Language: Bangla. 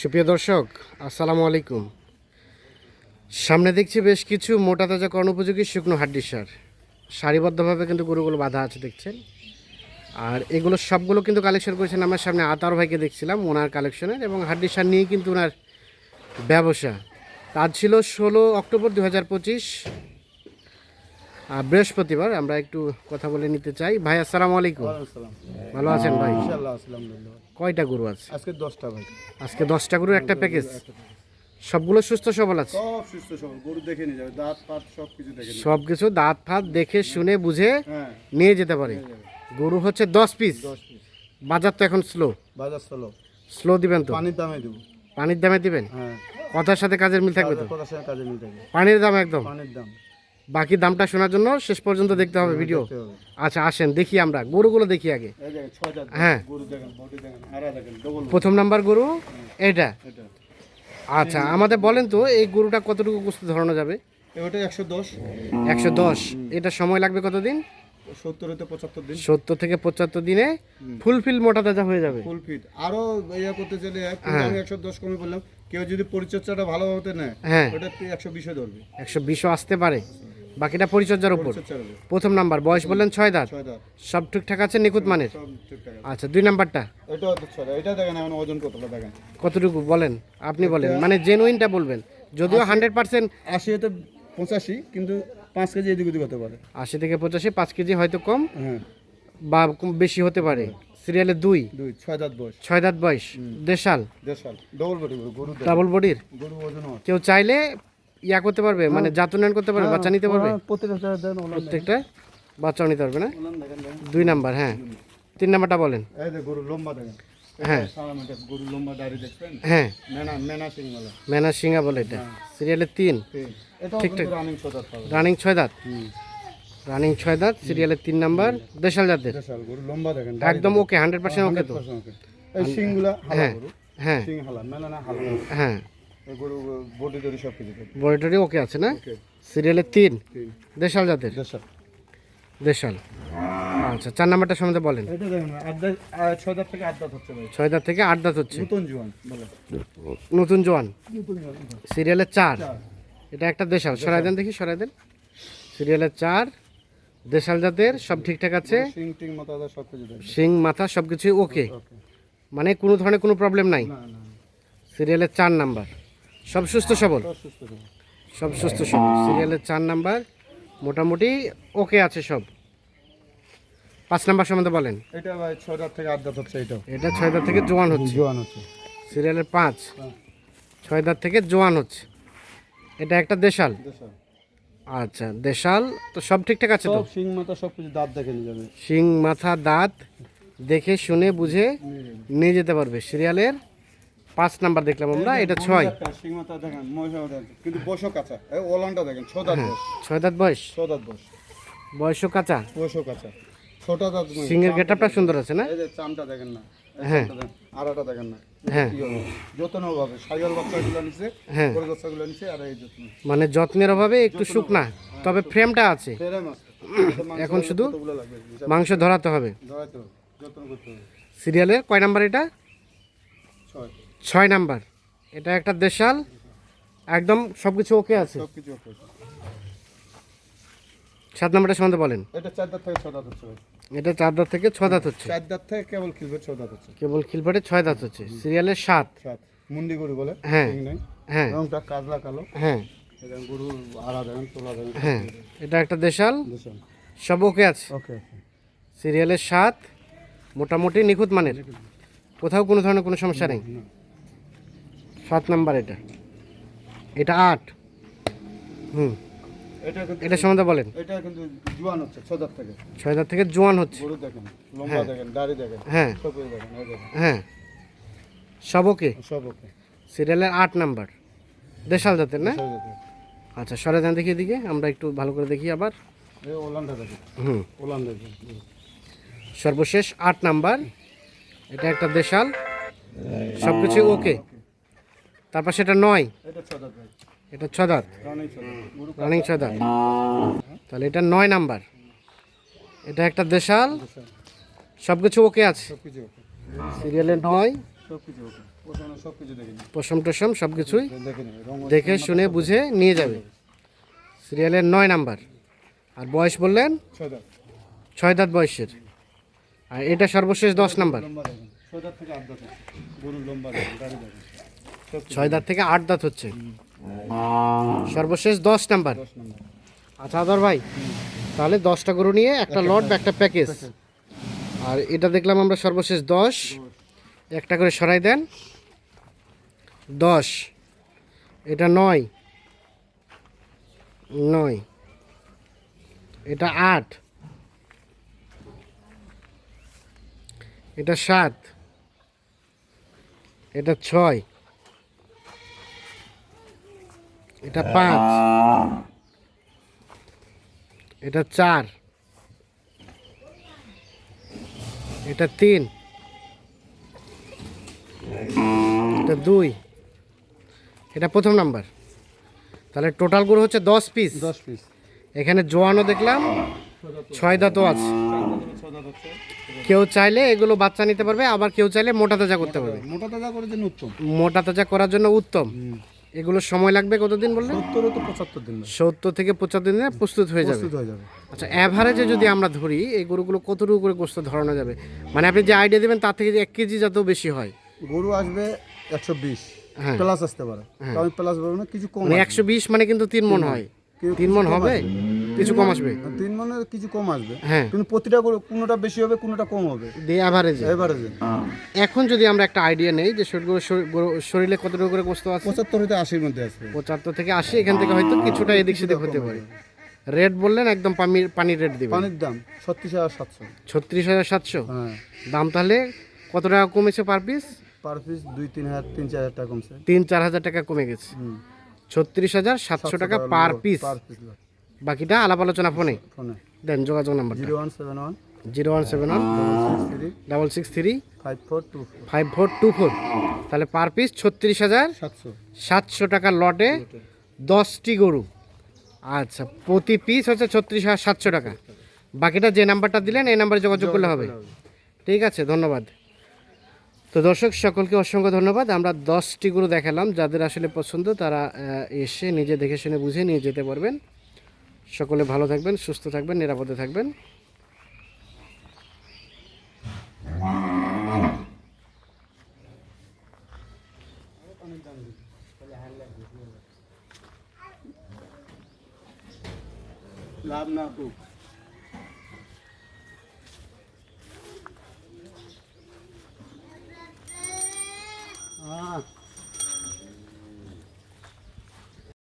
সুপ্রিয় দর্শক আসসালামু আলাইকুম। সামনে দেখছি বেশ কিছু মোটা তাজা কর্ণোপযোগী শুকনো হাড্ডি সার। সারিবদ্ধভাবে কিন্তু গরুগুলো বাঁধা আছে দেখছেন? আর এগুলো সবগুলো কিন্তু কালেকশন করেছেন আমার সামনে আতার ভাইকে দেখছিলাম ওনার কালেকশনের এবং হাড্ডি সার নিয়েই কিন্তু ওনার ব্যবসা। আজ ছিল ষোলো অক্টোবর দু হাজার পঁচিশ বৃহস্পতিবার আমরা একটু কথা বলে নিতে চাই। ভাই আসসালামু আলাইকুম। ভালো আছেন ভাই? কয়টা গরু আছে? আজকে দশটা ভাই। আজকে দশটা গরুর একটা প্যাকেজ? সবগুলো সুস্থ সবল আছে? সব সুস্থ সবল গরু দেখে নিয়ে যাবে দাঁত পাত সব কিছু দেখে নিয়ে সব কিছু দাঁত ফাত দেখে শুনে বুঝে হ্যাঁ। নিয়ে যেতে পারে। গরু হচ্ছে দশ পিস বাজার তো এখন স্লো বাজার স্লো স্লো দিবেন তো? পানির দামে দেবো। পানির দামে দিবেন? হ্যাঁ। কথার সাথে কাজের মিল থাকবে তো? কথার সঙ্গে কাজে মিল থাকবে। পানির দাম একদম? পানির দাম। বাকি দামটা শোনার জন্য শেষ পর্যন্ত দেখতে হবে ভিডিও আচ্ছা আসেন দেখি আমরা। গরুগুলো দেখি আগে। হ্যাঁ। প্রথম নাম্বার গরু এটা। আচ্ছা আমাদের বলেন তো এই গরুটা কতটুকু কুস্তি ধরানো যাবে? এবারটা একশো দশ। একশো দশ। এটা সময় লাগবে কতদিন? সত্তর হতে পঁচাত্তর দিন। সত্তর থেকে পঁচাত্তর দিনে ফুলফিল মোটা তাজা হয়ে যাবে। ফুল ফিট আরও ইয়া করতে চাইলে হ্যাঁ। আমি একশো দশ কমে বললাম। কেউ যদি পরিচর্যাটা ভালো হতে নেয় হ্যাঁ। ওটা একশো বিশে ধরবে। একশো বিশও আসতে পারে। বাকিটা পরিচর্যার উপর। প্রথম নাম্বার বয়স বললেন ছয় দাঁত। সব ঠিকঠাক আছে নিখুঁত মানের আচ্ছা দুই নাম্বারটা? কতটুকু বলেন? আপনি বলেন। মানে জেনুইনটা বলবেন। যদিও হান্ড্রেড পার্সেন্ট আশি হতে পঁচাশি কিন্তু পাঁচ কেজি এদিক ওদিক হতে পারে। আশি থেকে পঁচাশি পাঁচ কেজি হয়তো কম হ্যাঁ। বা বেশি হতে পারে। সিরিয়ালে দুই। দুই ছয় দাঁত বয়স। ছয় দাঁত বয়স। দেশাল? দেড়শাল ডবল বডি। ডাবল বডির হয় কেউ চাইলে ইয়া করতে পারবে? মানে জাতনায়ন করতে পারবে? বাচ্চা নিতে পারবে? প্রত্যেকটা বাচ্চাও নিতে পারবে না? দুই নাম্বার হ্যাঁ। তিন নাম্বারটা বলেন। এই যে গরু লম্বা দেখেন। হ্যাঁ। হ্যাঁ। মেনা মেনা সিঙ্গা বলে। এটা। সিরিয়ালে তিন। ঠিকঠাক। রানিং ছয় দাঁত রানিং ছয় দাঁত? সিরিয়ালের তিন নাম্বার দেশাল জাতের। দেড়শাল গরু লম্বা দেখেন একদম ওকে হান্ড্রেড পার্সেন্ট ওকে তো। এই সিংগুলা হ্যাঁ হ্যাঁ। হ্যাঁ। গরু বডি দড়ি সব কিছু থাকে। বডিটারি ওকে আছে না? সিরিয়ালের তিন? দেশাল জাতের? দেশাল। আচ্ছা চার নাম্বারটা সম্বন্ধে বলেন। ছয় দাঁত থেকে আট দাঁত হচ্ছে ছয় দাঁত থেকে আট দাঁত হচ্ছে। নতুন জোয়ান নতুন জোয়ান? সিরিয়ালের চার। এটা একটা দেশাল। সরাই দেন দেখি সরাই দেন। সিরিয়ালের চার দেশাল জাতের সব ঠিকঠাক আছে? সিং মাথা দাদা সব শিং মাথা সব কিছুই ওকে? মানে কোনো ধরনের কোনো প্রবলেম নাই? সিরিয়ালের চার নাম্বার। সব সুস্থ সবল? সব সুস্থ সবল। সিরিয়ালের চার নাম্বার মোটামুটি ওকে আছে সব। পাঁচ নাম্বার সম্বন্ধে বলেন। এটা ভাই ছয় দাঁত থেকে আট দাঁত হচ্ছে এটাও এটা ছয় দাঁত থেকে জোয়ান হচ্ছে। জোয়ান হচ্ছে। সিরিয়ালের পাঁচ। ছয় দাঁত থেকে জোয়ান হচ্ছে। এটা একটা দেশাল? আচ্ছা দেশাল তো সব ঠিকঠাক আছে তো? সিং মাথা সব কিছু দাঁত দেখে নিয়ে যাবে। শিং মাথা দাঁত দেখে শুনে বুঝে নিয়ে যেতে পারবে। সিরিয়ালের পাঁচ নাম্বার দেখলাম আমরা এটা ছয়। কিন্তু বয়সও কাঁচা। ওলানটা দেখেন ছ দাঁত বয়স। ছয় দাঁত বয়স? দাঁত বয়স। বয়সও কাঁচা? বয়সও কাঁচা। ছোট দাঁত মহিষ। সিংয়ের গেটআপটা সুন্দর আছে না? এই যে চামটা দেখেন না হ্যাঁ। দেখেন, আড়াটা দেখেন না। হ্যাঁ। হ্যাঁ। মানে যত্নের অভাবে একটু শুকনা তবে ফ্রেমটা আছে। এখন শুধু মাংস ধরাতে হবে। সিরিয়ালের কয় নাম্বার এটা? ছয় ছয় নাম্বার। এটা একটা দেশাল একদম সব কিছু ওকে আছে। সব কিছু ওকে সাত নাম্বারটা সম্বন্ধে বলেন। এটা চার দাঁত থেকে ছ দাঁত হচ্ছে এটা চার দাঁত থেকে ছ দাঁত হচ্ছে। চার দাঁত থেকে কেবল খিলবে ছ দাঁত হচ্ছে। কেবল খিলপাটে ছয় দাঁত হচ্ছে। সিরিয়ালের সাত। সাত। মুন্ডি গরু বলে। হ্যাঁ। হ্যাঁ। রংটা কাজলা কালো। হ্যাঁ। গরু আড়া দেখেন তোলা দেখেন হ্যাঁ। এটা একটা দেশাল। বুঝছেন সব ওকে আছে। ওকে সিরিয়ালের সাত মোটামুটি নিখুঁত মানের। কোথাও কোনো ধরনের কোনো সমস্যা নেই। সাত নাম্বার এটা। এটা আট। হুম। এটা এটা সম্বন্ধে বলেন। এটা কিন্তু জোয়ান হচ্ছে ছ দাঁত থেকে। ছয় দাঁত থেকে জোয়ান হচ্ছে। গরু দেখেন লম্বা দেখেন দাড়ি দেখেন হ্যাঁ। দেখেন হ্যাঁ। সব ওকে? সব ওকে। সিরিয়ালের আট নাম্বার। দেশাল জাতের না? আচ্ছা সরে যান দেখি এদিকে আমরা একটু ভালো করে দেখি আবার। হুম। সর্বশেষ আট নাম্বার। এটা একটা দেশাল। সব কিছু ওকে? তারপর সেটা নয়? এটা ছ দাঁত রানিং ছ দাঁত? তাহলে এটা নয় নাম্বার। এটা একটা দেশাল। সব কিছু ওকে আছে? সিরিয়ালে নয়। পশম টসম সব কিছুই দেখে শুনে বুঝে নিয়ে যাবে। সিরিয়ালের নয় নাম্বার। আর বয়স বললেন? ছয় দাঁত। বয়সের। আর এটা সর্বশেষ দশ নাম্বার। ছয় দাঁত থেকে আট দাঁত হচ্ছে। সর্বশেষ দশ নাম্বার। নম্বর। আচ্ছা আদর ভাই তাহলে দশটা গরু নিয়ে একটা লট বা একটা প্যাকেজ। আর এটা দেখলাম আমরা সর্বশেষ দশ। একটা করে সরাই দেন। দশ। এটা নয়। নয়। এটা আট। এটা সাত। এটা ছয়। এটা পাঁচ। এটা চার। এটা তিন। এটা দুই। এটা প্রথম নাম্বার। তাহলে টোটাল গরু হচ্ছে দশ পিস দশ পিস এখানে জোয়ানও দেখলাম ছয় দাঁতও আছে। কেউ চাইলে এগুলো বাচ্চা নিতে পারবে আবার কেউ চাইলে মোটা তাজা করতে পারবে। মোটা তাজা করে দেন উত্তম। মোটা তাজা করার জন্য উত্তম। এগুলো সময় লাগবে কতদিন বললেন? সত্তর তো পঁচাত্তর দিন সত্তর থেকে পঁচাত্তর দিনে প্রস্তুত হয়ে যাবে। হয়ে যাবে। আচ্ছা অ্যাভারেজে যদি আমরা ধরি এই গরুগুলো কতটুকু করে গোস্ত ধরানো যাবে? মানে আপনি যে আইডিয়া দেবেন তার থেকে যে এক কেজি যাতেও বেশি হয়। গরু আসবে একশো বিশ হ্যাঁ। প্লাস আসতে পারে। আমি প্লাস বলব না কিছু কম মানে একশো বিশ মানে কিন্তু তিন মন হয়। তিন মন হবে? কিছু কম আসবে? তিন মনে কিছু কম আসবে। হ্যাঁ। কিন্তু প্রতিটা কোনোটা বেশি হবে কোনোটা কম হবে। দিয়ে অ্যাভারেজে এবারে এখন যদি আমরা একটা আইডিয়া নেই যে শরীর শরীরে কতটুকু করে গোস্ত আছে? পঁচাত্তর হইতে আশির মধ্যে আসবে। পঁচাত্তর থেকে আশি এখান থেকে হয়তো কিছুটা এদিক সেদিক হতে পারে। রেট বললেন একদম পানির পানির রেট দিবেন। পানির দাম ছত্রিশ হাজার সাতশো। ছত্রিশ হাজার সাতশো? হ্যাঁ। দাম তাহলে কত টাকা কমেছে পার পিস পার পিস দুই তিন হাজার তিন চার হাজার টাকা কমছে। তিন চার হাজার টাকা কমে গেছে। হুম। ছত্রিশ হাজার সাতশো টাকা পার পিস বাকিটা আলাপ আলোচনা ফোনে? ফোনে। দেন যোগাযোগ নাম্বারটা। Zero one seven one. Zero one seven one. Double six three. Five four two five four two four. তাহলে পার পিস ছত্রিশ হাজার সাতশো। সাতশো টাকার লটে দশটি গরু। আচ্ছা প্রতি পিস হচ্ছে ছত্রিশ হাজার সাতশো টাকা। বাকিটা যে নাম্বারটা দিলেন এই নাম্বারে যোগাযোগ করলে হবে। ঠিক আছে ধন্যবাদ। তো দর্শক সকলকে অসংখ্য ধন্যবাদ। আমরা দশটি গরু দেখালাম। যাদের আসলে পছন্দ তারা এসে নিজে দেখে শুনে বুঝে নিয়ে যেতে পারবেন। সকলে ভালো থাকবেন সুস্থ থাকবেন নিরাপদে থাকবেন। লাভ না